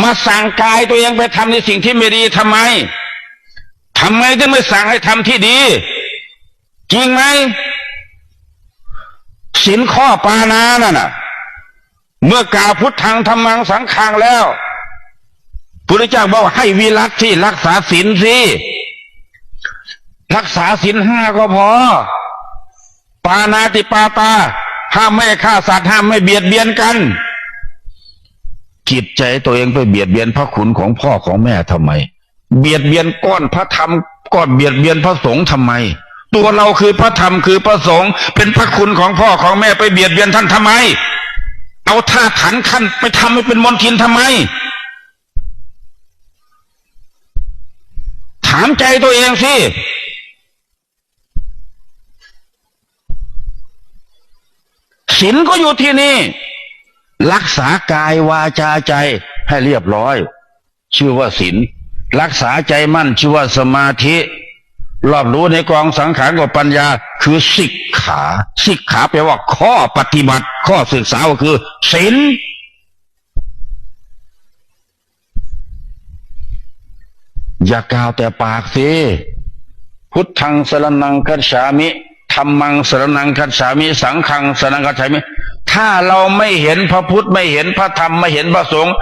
มาสั่งกายตัวเองไปทำในสิ่งที่ไม่ดีทำไมทำไมถึงไม่สั่งให้ทำที่ดี จริงไหมสินข้อปานานั่นน่ะ เมื่อกล่าวพุทธังธรรมังสังฆังแล้วพุทธเจ้าบอกให้วิรัตที่รักษาศีลสิรักษาศีลห้าก็พอ ปานาติปาตา ห้ามไม่ฆ่าสัตว์ห้ามไม่เบียดเบียนกัน จิตใจตัวเองไปเบียดเบียนพระคุณของพ่อของแม่ทำไม เบียดเบียนก้อนพระธรรมก้อนเบียดเบียนพระสงฆ์ทำไม ตัวเราคือพระธรรมคือพระสงฆ์เป็นพระคุณของพ่อของแม่ไปเบียดเบียนท่านทำไม เอาท่าขันขั้นไปทำให้เป็นมนทินทำไม ถามใจตัวเองสิศีลก็อยู่ที่นี่ รักษากายวาจาใจให้เรียบร้อย ชื่อว่าศีลรักษาใจมั่นชื่อว่าสมาธิรอบรู้ในกองสังขารกับปัญญา คือสิกขาสิกขาแปลว่าข้อปฏิบัติ ข้อศึกษาก็คือศีลอย่ากล่าวแต่ปากสิพุทธังสรนังคัจฉามิธรรมังสรนังคัจฉามิ สังฆังสรนังคัจฉามิ ถ้าเราไม่เห็นพระพุทธไม่เห็นพระธรรมไม่เห็นพระสงฆ์